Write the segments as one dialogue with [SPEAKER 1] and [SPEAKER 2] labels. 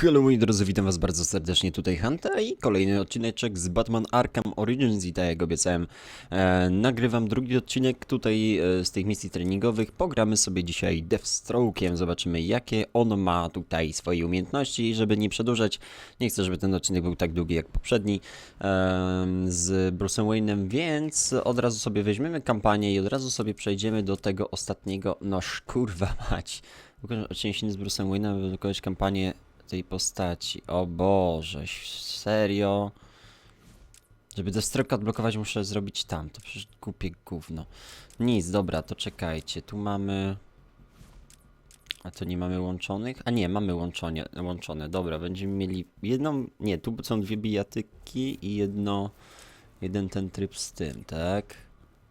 [SPEAKER 1] Hello moi drodzy, witam was bardzo serdecznie, tutaj Hanta i kolejny odcineczek z Batman Arkham Origins i tak jak obiecałem, e, nagrywam drugi odcinek tutaj e, z tych misji treningowych, pogramy sobie dzisiaj Deathstroke'iem, zobaczymy jakie on ma tutaj swoje umiejętności. I żeby nie przedłużać, nie chcę żeby ten odcinek był tak długi jak poprzedni e, z Bruce'em Wayne'em, więc od razu sobie weźmiemy kampanię i od razu sobie przejdziemy do tego ostatniego, no kurwa mać, odcinek z Bruce'em Wayne'em, wykonać kampanię tej postaci. O Boże, serio? Żeby Deathstroke'a odblokować muszę zrobić tam, to przecież głupie gówno. Nic, dobra, to czekajcie, tu mamy... A to nie mamy łączonych? A nie, mamy łączonie, łączone, dobra, będziemy mieli jedną... Nie, tu są dwie bijatyki i jedno... Jeden ten tryb z tym, tak?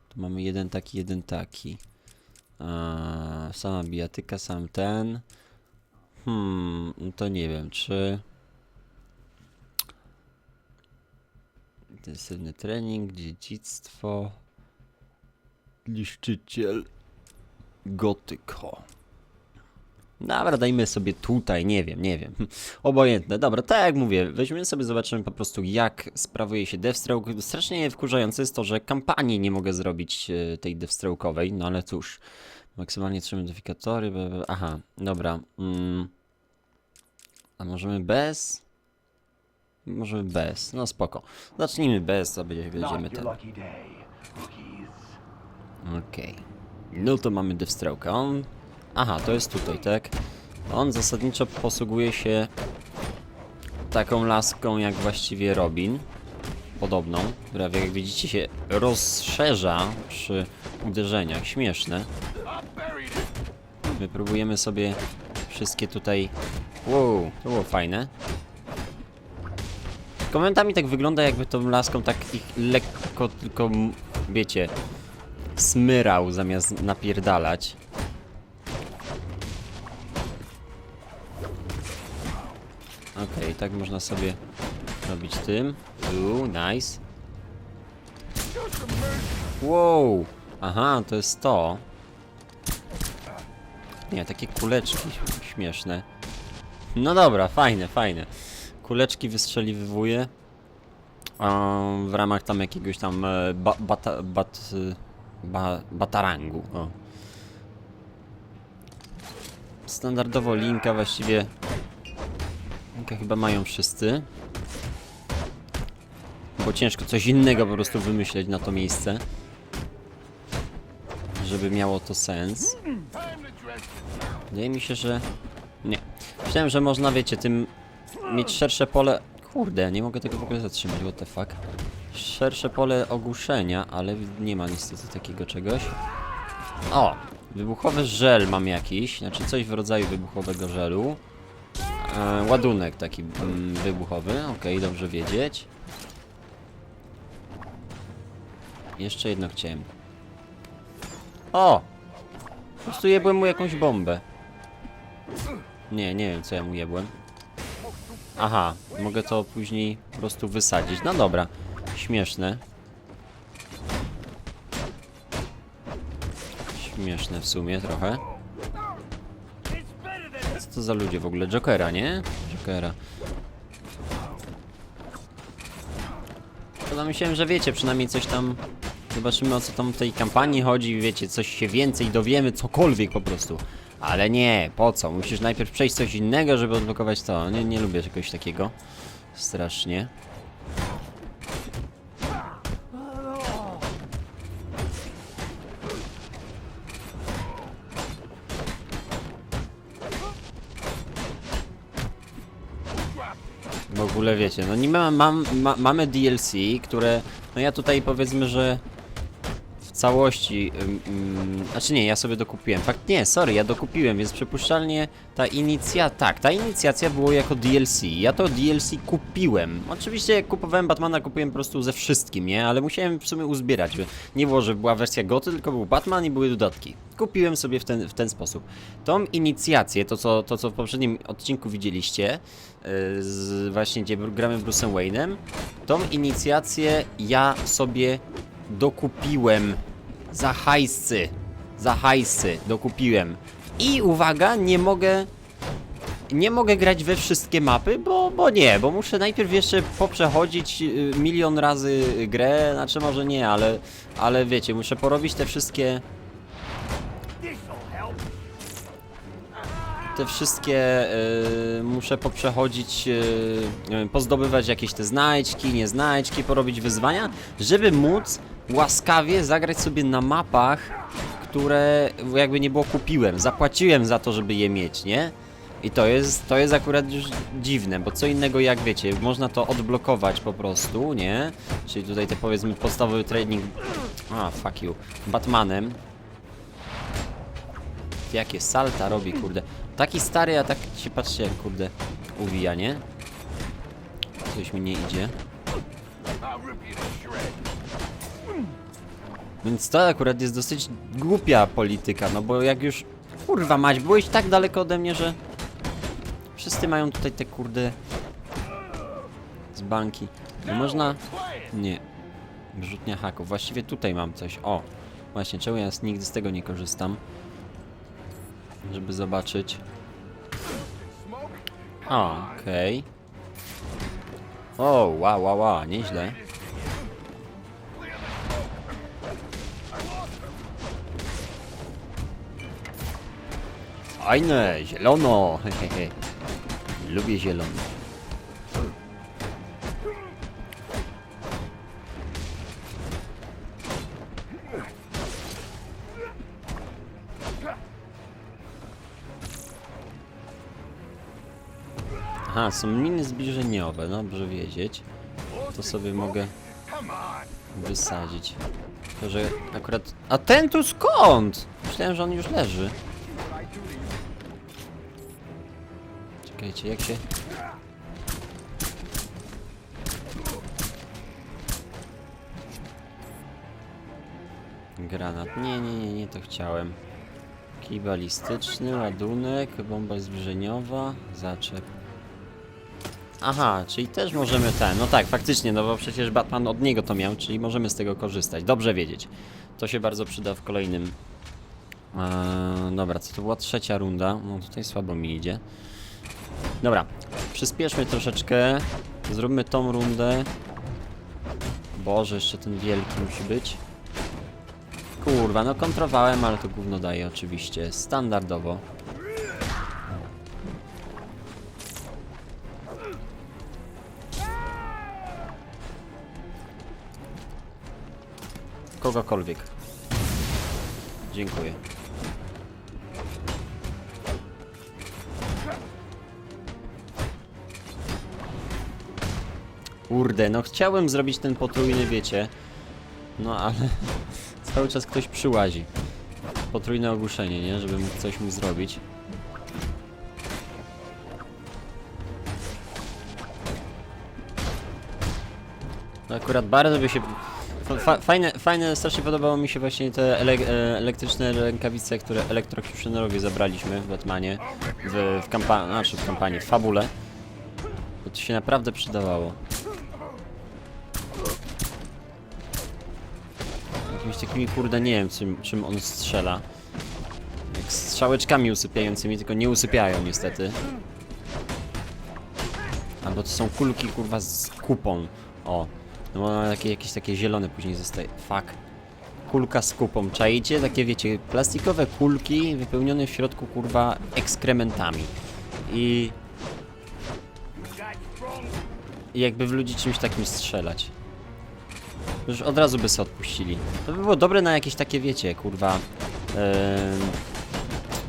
[SPEAKER 1] Tu mamy jeden taki, jeden taki. A, sama bijatyka, sam ten. Hmm, to nie wiem, czy... Intensywny trening, dziedzictwo... Niszczyciel... Gotyko. Dobra, dajmy sobie tutaj, nie wiem, nie wiem. Obojętne, dobra, tak jak mówię, weźmiemy sobie, zobaczymy po prostu jak sprawuje się Deathstroke. Strasznie wkurzające jest to, że kampanii nie mogę zrobić e, tej Deathstroke'owej, no ale cóż. Maksymalnie trzy modyfikatory, aha, dobra. Mm. A możemy bez? Możemy bez, no spoko. Zacznijmy bez, sobie będziemy ten. Okej. No to mamy Deathstroke'a. On... Aha, to jest tutaj, tak? On zasadniczo posługuje się taką laską jak właściwie Robin. Podobną, która jak widzicie się rozszerza przy uderzeniach. Śmieszne. My próbujemy sobie wszystkie tutaj... Wow, to było fajne. Komentami tak wygląda jakby tą laską tak ich lekko tylko, wiecie, smyrał zamiast napierdalać. Okej, tak można sobie robić tym. Uuu, nice. Wow! Aha, to jest to. Nie, takie kuleczki śmieszne. No dobra, fajne, fajne. Kuleczki wystrzeliwuje. W ramach tam jakiegoś tam e, ba, bata, bat, e, ba, batarangu. O. Standardowo linka właściwie. Linka chyba mają wszyscy. Bo ciężko coś innego po prostu wymyśleć na to miejsce. Żeby miało to sens. Wydaje mi się, że... Nie. Myślałem, że można, wiecie, tym mieć szersze pole... Kurde, nie mogę tego w ogóle zatrzymać, what the fuck. Szersze pole ogłuszenia, ale nie ma niestety takiego czegoś. O! Wybuchowy żel mam jakiś, znaczy coś w rodzaju wybuchowego żelu. E, ładunek taki mm, wybuchowy, okej, dobrze wiedzieć. Jeszcze jedno chciałem. O! Po prostu jebłem mu jakąś bombę. Nie, nie wiem co ja mu jebłem. Aha, mogę to później po prostu wysadzić. No dobra, śmieszne. Śmieszne w sumie trochę. Co to za ludzie w ogóle? Jokera, nie? Jokera. To myślałem, że wiecie, przynajmniej coś tam... Zobaczymy o co tam w tej kampanii chodzi, wiecie, coś się więcej dowiemy, cokolwiek po prostu. Ale nie, po co? Musisz najpierw przejść coś innego, żeby odblokować to. Nie, nie lubię czegoś takiego. Strasznie. W ogóle wiecie, no nie ma, mam, ma, mamy DLC, które, no ja tutaj powiedzmy, że całości, ym, znaczy nie, ja sobie dokupiłem, fakt nie, sorry, ja dokupiłem, więc przypuszczalnie ta inicja, tak, ta inicjacja było jako DLC, ja to DLC kupiłem, oczywiście jak kupowałem Batmana, kupiłem po prostu ze wszystkim, nie, ale musiałem w sumie uzbierać, nie było, że była wersja goty, tylko był Batman i były dodatki, kupiłem sobie w ten, w ten sposób. Tą inicjację, to co, to co w poprzednim odcinku widzieliście, yy, z właśnie gdzie gramy Bruce'em Wayne'em, tą inicjację ja sobie dokupiłem. Za hajscy, za hajscy dokupiłem. I uwaga, nie mogę nie mogę grać we wszystkie mapy, bo, bo nie, bo muszę najpierw jeszcze poprzechodzić y, milion razy grę, znaczy może nie, ale, ale wiecie, muszę porobić te wszystkie te wszystkie y, muszę poprzechodzić, y, pozdobywać jakieś te znajdźki, nie znajdźki, porobić wyzwania, żeby móc łaskawie zagrać sobie na mapach, które jakby nie było kupiłem, zapłaciłem za to, żeby je mieć, nie? I to jest, to jest akurat już dziwne, bo co innego jak wiecie, można to odblokować po prostu, nie? Czyli tutaj te powiedzmy podstawowy trening, a fuck you, Batmanem, Jakie salta robi, kurde. Taki stary, a tak się patrzcie, kurde uwija, nie? Coś mi nie idzie. Więc to akurat jest dosyć głupia polityka, no bo jak już... Kurwa mać, byłeś tak daleko ode mnie, że... Wszyscy mają tutaj te kurde... Z banki. Można... Nie. Rzutnia haków. Właściwie tutaj mam coś. O! Właśnie, czemu ja nigdy z tego nie korzystam? żeby zobaczyć. Okej. O, wow, wow, wow, nieźle. Fajne, zielono, hehehe. Lubię zielono. Aha, są miny zbliżeniowe, dobrze wiedzieć. To sobie mogę wysadzić. To, że akurat... A ten tu skąd? Myślałem, że on już leży. Czekajcie, jak się... Granat. Nie, nie, nie, nie to chciałem. Kij balistyczny, ładunek, bomba zbliżeniowa, zaczep. Aha, czyli też możemy ten. No tak, faktycznie, no bo przecież Batman od niego to miał, czyli możemy z tego korzystać. Dobrze wiedzieć. To się bardzo przyda w kolejnym. Eee, dobra, co to była trzecia runda? No tutaj słabo mi idzie. Dobra, przyspieszmy troszeczkę. Zróbmy tą rundę. Boże, jeszcze ten wielki musi być. Kurwa, no kontrowałem, ale to gówno daje oczywiście. Standardowo. Kogokolwiek. Dziękuję. Kurde, no chciałem zrobić ten potrójny, wiecie. No ale cały czas ktoś przyłazi. Potrójne ogłuszenie, nie? Żeby mógł coś mu zrobić. No akurat bardzo by się... fa- Fa fajne, fajne, strasznie podobało mi się właśnie te ele e, elektryczne rękawice, które elektrokuszynerowie zabraliśmy w Batmanie, w, w kampanii, znaczy w kampanii, w fabule. Bo to się naprawdę przydawało. Jakimiś takimi, kurde, nie wiem czym, czym on strzela. Jak strzałeczkami usypiającymi, tylko nie usypiają niestety. Albo to są kulki, kurwa, z kupą. O. No bo takie, jakieś takie zielone później zostaje. Fuck. Kulka z kupą. Czajcie? Takie, wiecie, plastikowe kulki wypełnione w środku, kurwa, ekskrementami. I... I jakby w ludzi czymś takim strzelać. Już od razu by sobie odpuścili. To by było dobre na jakieś takie, wiecie, kurwa... em,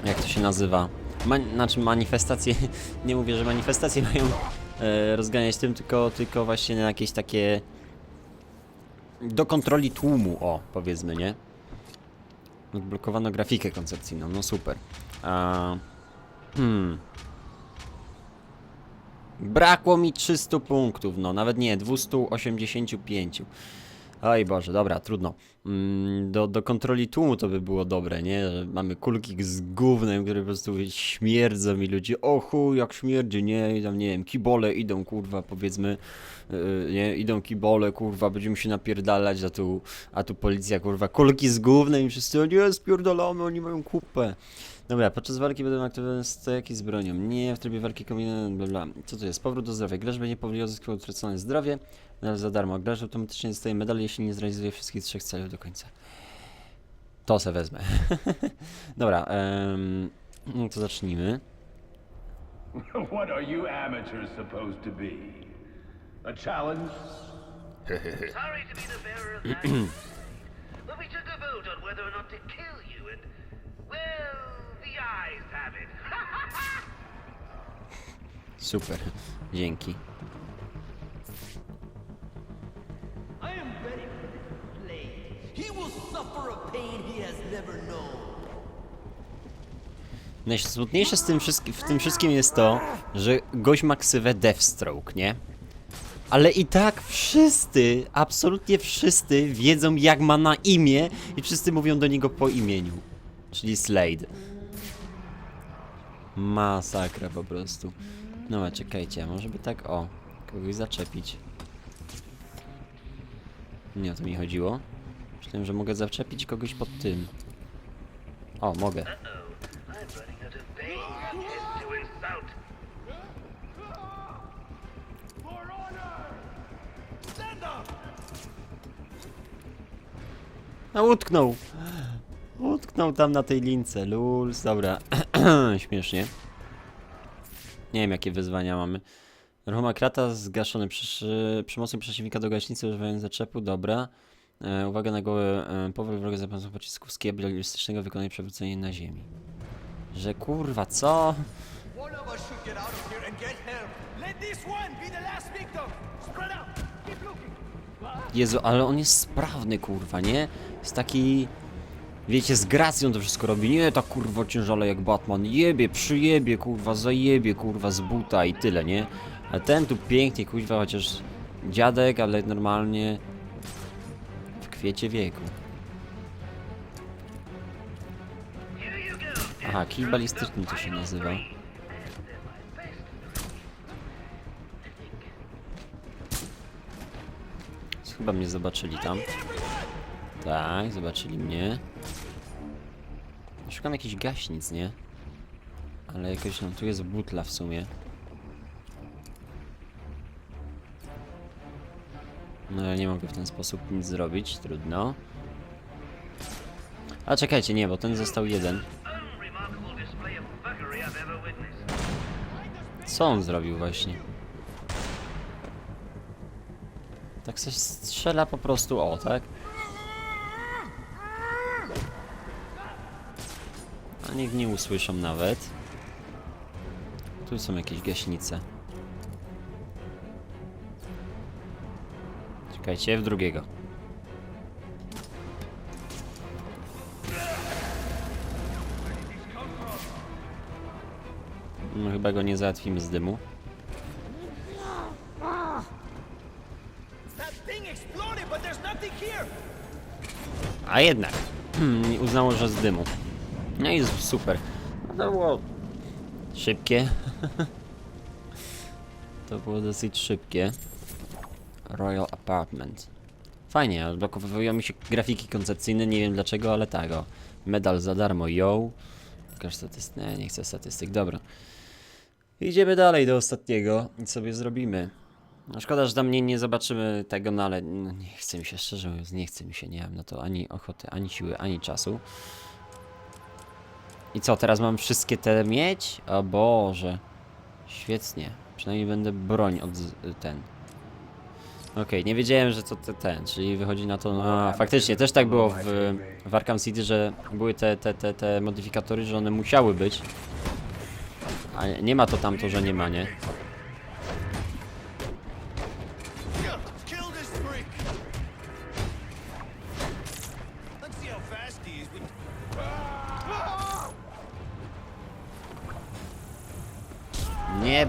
[SPEAKER 1] jak to się nazywa? Man, znaczy manifestacje, nie mówię, że manifestacje mają e, rozganiać tym, tylko, tylko właśnie na jakieś takie do kontroli tłumu, o, powiedzmy, nie? Odblokowano grafikę koncepcyjną, no super. A, hmm. Brakło mi 300 punktów, no nawet nie, 285. Oj Boże, dobra, trudno. Mm, do, do kontroli tłumu to by było dobre, nie? Mamy kulki z gównem, które po prostu śmierdzą mi ludzie. O chuj, jak śmierdzi, nie? I tam, nie wiem, kibole idą, kurwa, powiedzmy, yy, nie? Idą kibole, kurwa, będziemy się napierdalać, a tu, a tu policja, kurwa, kulki z gównem i wszyscy, nie, spierdolamy, oni mają kupę. Dobra, podczas walki będą aktywne stojaki z bronią. Nie, w trybie walki kombinuje, bla bla. Co to jest? Powrót do zdrowia. Gracz będzie powoli odzyskał utracone zdrowie, medal za darmo. Gracz automatycznie dostaje medal, jeśli nie zrealizuje wszystkich trzech celów do końca. To se wezmę. Dobra, em, no to zacznijmy.
[SPEAKER 2] What are you amateurs supposed to be? A challenge?
[SPEAKER 3] Sorry to be the bearer of news, but we took a vote on whether or not to kill you, and well,
[SPEAKER 4] never known.
[SPEAKER 1] Najsmutniejsze z tym w tym wszystkim jest to, że gość ma ksywę Deathstroke, nie? Ale i tak wszyscy, absolutnie wszyscy wiedzą jak ma na imię i wszyscy mówią do niego po imieniu. Czyli Slade. Masakra po prostu. No a czekajcie, może by tak, o, kogoś zaczepić. Nie o to mi chodziło. Myślałem, że mogę zaczepić kogoś pod tym. O, mogę. A utknął! Utknął tam na tej lince, lul, dobra. Śmiesznie. Nie wiem jakie wyzwania mamy. Ruchoma krata zgaszony przy, przymocą przeciwnika do gaśnicy używając zaczepu, dobra. E, uwaga na goły e, powrót wroga za pomocą pocisków z kibla balistycznego wykonuje przewrócenie na ziemi. Że kurwa, co? Jezu, ale on jest sprawny, kurwa, nie? Jest taki... Wiecie, z gracją to wszystko robi. Nie tak kurwa ciężale jak Batman. Jebie, przyjebie, kurwa, zajebie, kurwa, z buta i tyle, nie? A ten tu pięknie, kurwa, chociaż dziadek, ale normalnie w kwiecie wieku. Aha, kij balistyczny to się nazywa. Chyba mnie zobaczyli tam. Tak, zobaczyli mnie. Szukam jakichś gaśnic, nie? Ale jakoś no tu jest butla w sumie. No ja nie mogę w ten sposób nic zrobić, trudno. A czekajcie, nie, bo ten został jeden. Co on zrobił właśnie? Tak strzela po prostu, o, tak? Niech nie usłyszą nawet. Tu są jakieś gaśnice. Czekajcie, w drugiego. No, chyba go nie załatwimy z dymu. A jednak. Uznało, że z dymu. No i super. No to było szybkie. to było dosyć szybkie. Royal Apartment. Fajnie, odblokowują mi się grafiki koncepcyjne, nie wiem dlaczego, ale tak o. Medal za darmo, yo. Pokaż statystyk. Nie, nie chcę statystyk, dobra. Idziemy dalej do ostatniego i sobie zrobimy. No szkoda, że tam nie, nie zobaczymy tego, no ale no, nie chce mi się, szczerze mówiąc, nie chce mi się, nie mam na to ani ochoty, ani siły, ani czasu. I co, teraz mam wszystkie te mieć? O Boże. Świetnie. Przynajmniej będę broń od ten. Okej, nie wiedziałem, że to te, ten, czyli wychodzi na to, no, a faktycznie też tak było w, w Arkham City, że były te, te, te, te modyfikatory, że one musiały być. A nie ma to tamto, że nie ma, nie?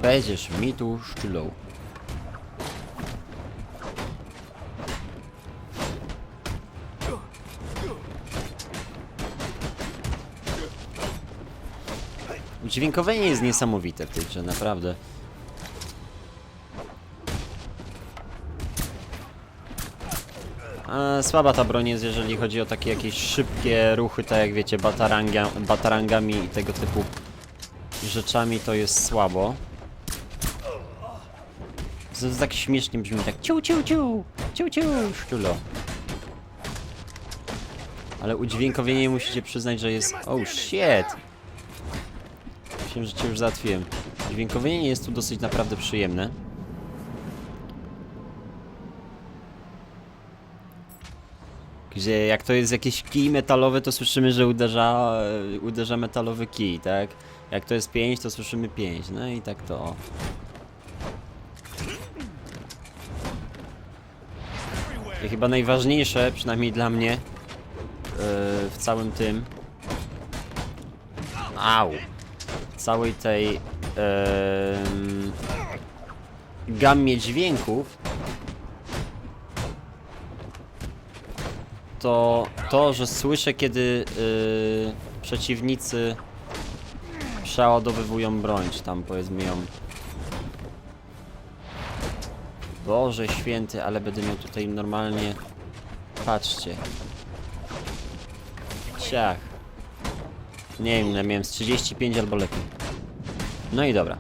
[SPEAKER 1] Będziesz mi tu szczylą. Udźwiękowienie jest niesamowite w tej grze, naprawdę. E, słaba ta broń jest, jeżeli chodzi o takie jakieś szybkie ruchy, tak jak wiecie, bataranga, batarangami i tego typu rzeczami, to jest słabo. To tak śmiesznie brzmi, tak ciu ciu ciu, ciu ciu, szczulo. Ale udźwiękowienie musicie przyznać, że jest... Oh shit! Myślałem, że cię już załatwiłem. Dźwiękowienie jest tu dosyć naprawdę przyjemne. Gdzie jak to jest jakiś kij metalowy, to słyszymy, że uderza, uderza metalowy kij, tak? Jak to jest 5, to słyszymy 5. No i tak to. I chyba najważniejsze, przynajmniej dla mnie, yy, w całym tym. Au! Całej tej yy, gammie dźwięków to to, że słyszę kiedy yy, przeciwnicy przeładowywują broń, czy tam powiedzmy ją Boże święty, ale będę miał tutaj normalnie. Patrzcie. Ciach. Nie wiem, miałem z 35 albo lepiej. No i dobra.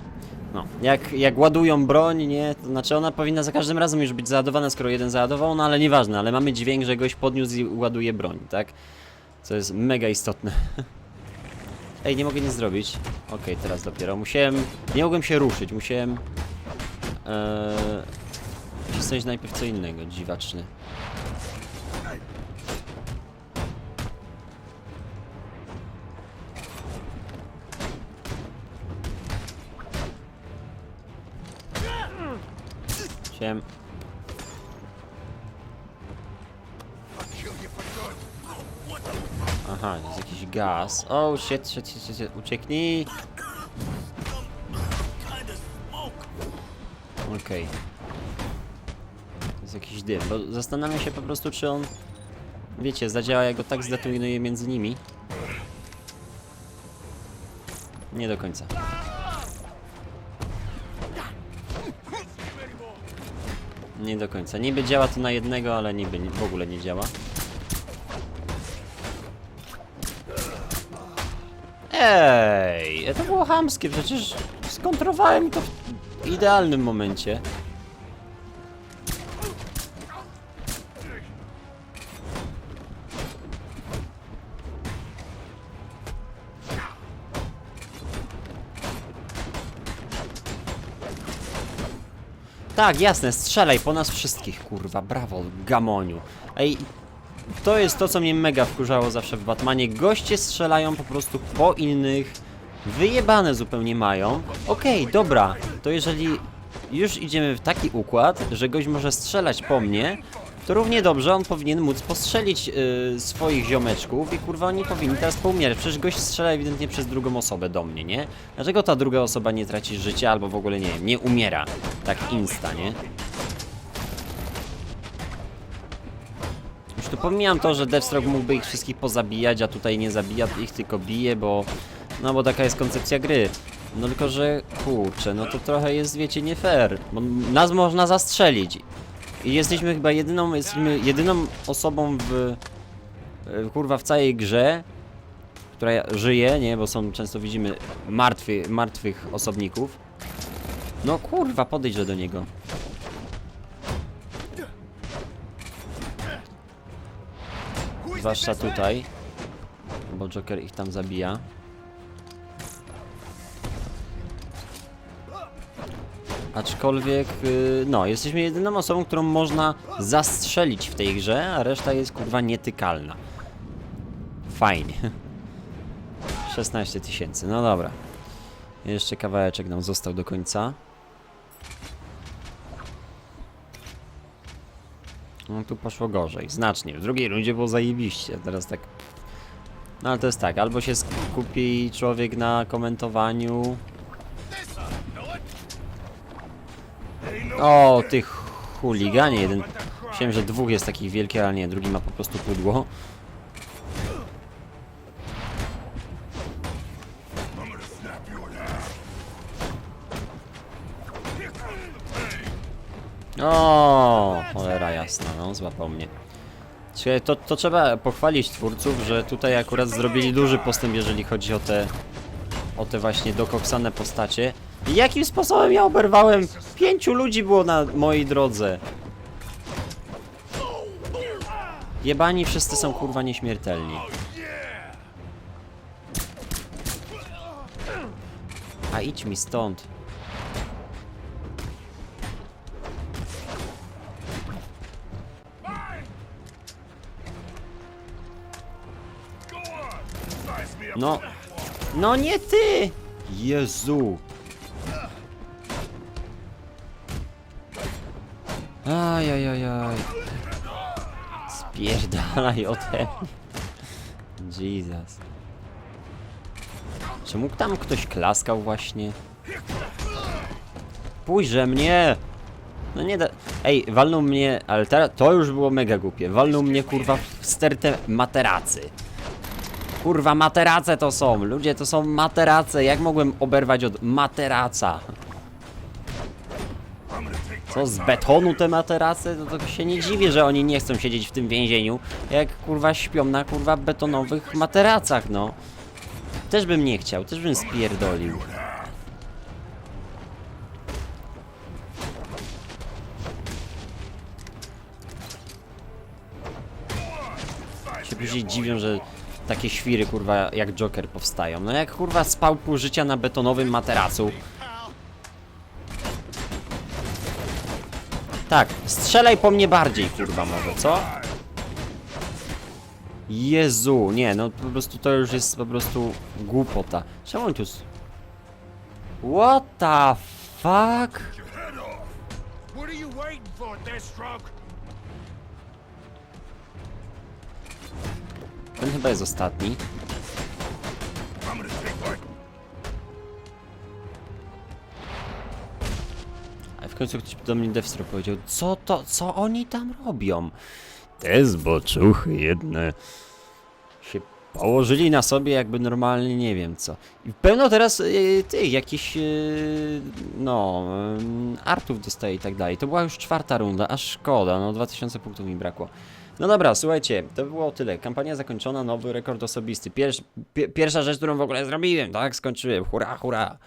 [SPEAKER 1] No, jak, jak ładują broń, nie, to znaczy ona powinna za każdym razem już być załadowana, skoro jeden załadował, no ale nieważne, ale mamy dźwięk, że goś podniósł i ładuje broń, tak? Co jest mega istotne. Ej, nie mogę nic zrobić. Okej, teraz dopiero. Musiałem, nie mogłem się ruszyć, musiałem... Eee, Wcisnąć najpierw co innego, dziwaczny. Siem. Aha, jest jakiś gaz. Oh shit, shit, shit, shit, ucieknij. Okej. To jest jakiś dym, bo zastanawiam się po prostu, czy on, wiecie, zadziała, jak go tak zdetonuje między nimi. Nie do końca. Nie do końca. Niby działa to na jednego, ale niby w ogóle nie działa. Ej, to było chamskie, przecież skontrowałem to w idealnym momencie. Tak, jasne, strzelaj po nas wszystkich, kurwa, brawo, gamoniu. Ej, to jest to, co mnie mega wkurzało zawsze w Batmanie. Goście strzelają po prostu po innych, wyjebane zupełnie mają. Okej, dobra, to jeżeli już idziemy w taki układ, że gość może strzelać po mnie, to równie dobrze on powinien móc postrzelić yy, swoich ziomeczków i kurwa oni powinni teraz poumierać. Przecież gość strzela ewidentnie przez drugą osobę do mnie, nie? Dlaczego ta druga osoba nie traci życia albo w ogóle nie nie umiera tak insta, nie? Już tu pomijam to, że Deathstroke mógłby ich wszystkich pozabijać, a tutaj nie zabija ich, tylko bije, bo... No bo taka jest koncepcja gry. No tylko, że kurczę, no to trochę jest, wiecie, nie fair. Bo nas można zastrzelić. I jesteśmy chyba jedyną, jesteśmy jedyną osobą w... Kurwa, w całej grze, która żyje, nie? Bo są, często widzimy martwy, martwych osobników. No kurwa, podejdźże do niego. Zwłaszcza tutaj. Bo Joker ich tam zabija. Aczkolwiek, yy, no, jesteśmy jedyną osobą, którą można zastrzelić w tej grze, a reszta jest kurwa nietykalna. Fajnie. 16 tysięcy, no dobra. Jeszcze kawałeczek nam został do końca. No tu poszło gorzej, znacznie. W drugiej rundzie było zajebiście, teraz tak... No ale to jest tak, albo się skupi człowiek na komentowaniu... O, tych chuliganie, jeden... Myślałem, że dwóch jest takich wielkich, ale nie, drugi ma po prostu pudło. O, cholera jasna, no, złapał mnie. To, to trzeba pochwalić twórców, że tutaj akurat zrobili duży postęp, jeżeli chodzi o te o te właśnie dokoksane postacie. I jakim sposobem ja oberwałem? Pięciu ludzi było na mojej drodze. Jebani wszyscy są kurwa nieśmiertelni. A idź mi stąd. No. No nie ty! Jezu. Ajajajaj. Spierdalaj ode mnie. Jesus. Czy mógł tam ktoś klaskał właśnie? Pójrze mnie! No nie da... Ej, walnął mnie, ale teraz to już było mega głupie. Walnął mnie kurwa w stertę materacy. Kurwa, materace to są! Ludzie, to są materace! Jak mogłem oberwać od materaca? Co, z betonu te materace? No to się nie dziwię, że oni nie chcą siedzieć w tym więzieniu, jak kurwa śpią na kurwa betonowych materacach, no. Też bym nie chciał, też bym spierdolił. Się później dziwią, że takie świry kurwa jak Joker powstają. No jak kurwa spał pół życia na betonowym materacu. Tak, strzelaj po mnie bardziej kurwa może, co? Jezu, nie, no po prostu to już jest po prostu głupota. Czemu on tu... What the fuck?
[SPEAKER 2] What are you waiting for, Deathstroke?
[SPEAKER 1] Ten chyba jest ostatni. A w końcu ktoś do mnie Deathstroke powiedział, co to, co oni tam robią? Te zboczuchy jedne położyli na sobie jakby normalnie nie wiem co. I pełno teraz yy, tych jakichś yy, no yy, artów dostaje i tak dalej. To była już czwarta runda, aż szkoda, no 2000 punktów mi brakło. No dobra, słuchajcie, to było tyle. Kampania zakończona, nowy rekord osobisty. Pi pierwsza rzecz, którą w ogóle zrobiłem, tak? Skończyłem, hurra, hurra.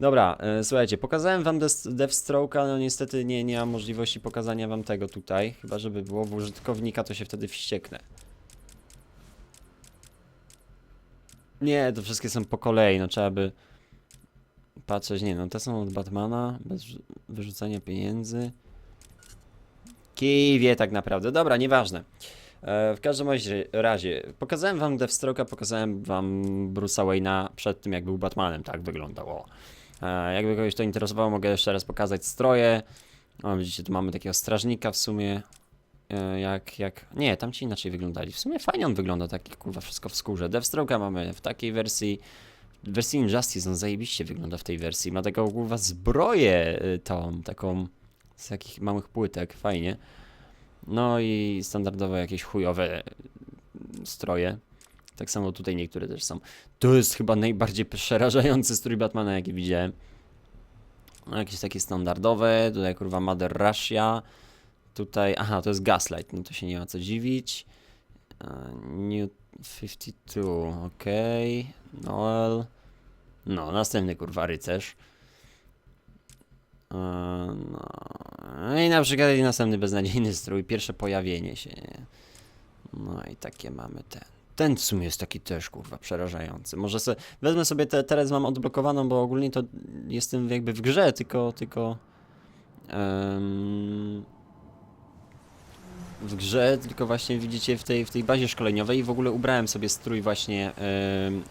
[SPEAKER 1] Dobra, e, słuchajcie, pokazałem wam Deathstroke'a, no niestety nie, nie mam możliwości pokazania wam tego tutaj, chyba żeby było w użytkownika, to się wtedy wścieknę. Nie, to wszystkie są po kolei, no trzeba by patrzeć, nie no, te są od Batmana, bez wyrzucania pieniędzy. Kij wie tak naprawdę, dobra, nieważne. E, w każdym razie, pokazałem wam Deathstroke'a, pokazałem wam Bruce'a Wayne'a przed tym jak był Batmanem, tak wyglądało. E, jakby kogoś to interesowało, mogę jeszcze raz pokazać stroje. O, widzicie, tu mamy takiego strażnika w sumie. E, jak, jak... Nie, tam ci inaczej wyglądali. W sumie fajnie on wygląda, taki kurwa wszystko w skórze. Deathstroke'a mamy w takiej wersji. W wersji Injustice on zajebiście wygląda w tej wersji. Ma taką kurwa zbroję y, tą, taką z takich małych płytek, fajnie. No i standardowe jakieś chujowe y, stroje. Tak samo tutaj niektóre też są. To jest chyba najbardziej przerażający strój Batmana, jaki widziałem. No, jakieś takie standardowe, tutaj kurwa Mother Russia. Tutaj, aha, to jest Gaslight, no to się nie ma co dziwić. New 52, okej. Noel. No, następny kurwa rycerz. E, No. i na przykład i następny beznadziejny strój, pierwsze pojawienie się. Nie? No i takie mamy ten. Ten w sumie jest taki też kurwa przerażający. Może se, wezmę sobie te, teraz mam odblokowaną, bo ogólnie to jestem jakby w grze, tylko tylko em, w grze, tylko właśnie widzicie w tej, w tej bazie szkoleniowej i w ogóle ubrałem sobie strój właśnie em,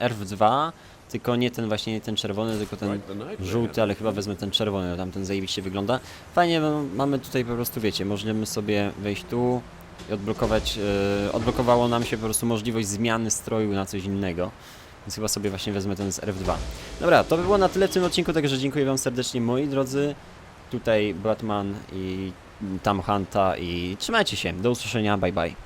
[SPEAKER 1] e, RW2, tylko nie ten właśnie nie ten czerwony, tylko ten żółty, ale chyba wezmę ten czerwony, bo tamten zajebiście wygląda. Fajnie, bo mamy tutaj po prostu, wiecie, możemy sobie wejść tu i odblokować, e, odblokowało nam się po prostu możliwość zmiany stroju na coś innego. Więc chyba sobie właśnie wezmę ten z RF2. Dobra, to by było na tyle w tym odcinku, także dziękuję wam serdecznie moi drodzy. Tutaj Batman i tam Hunta i trzymajcie się, do usłyszenia, bye bye.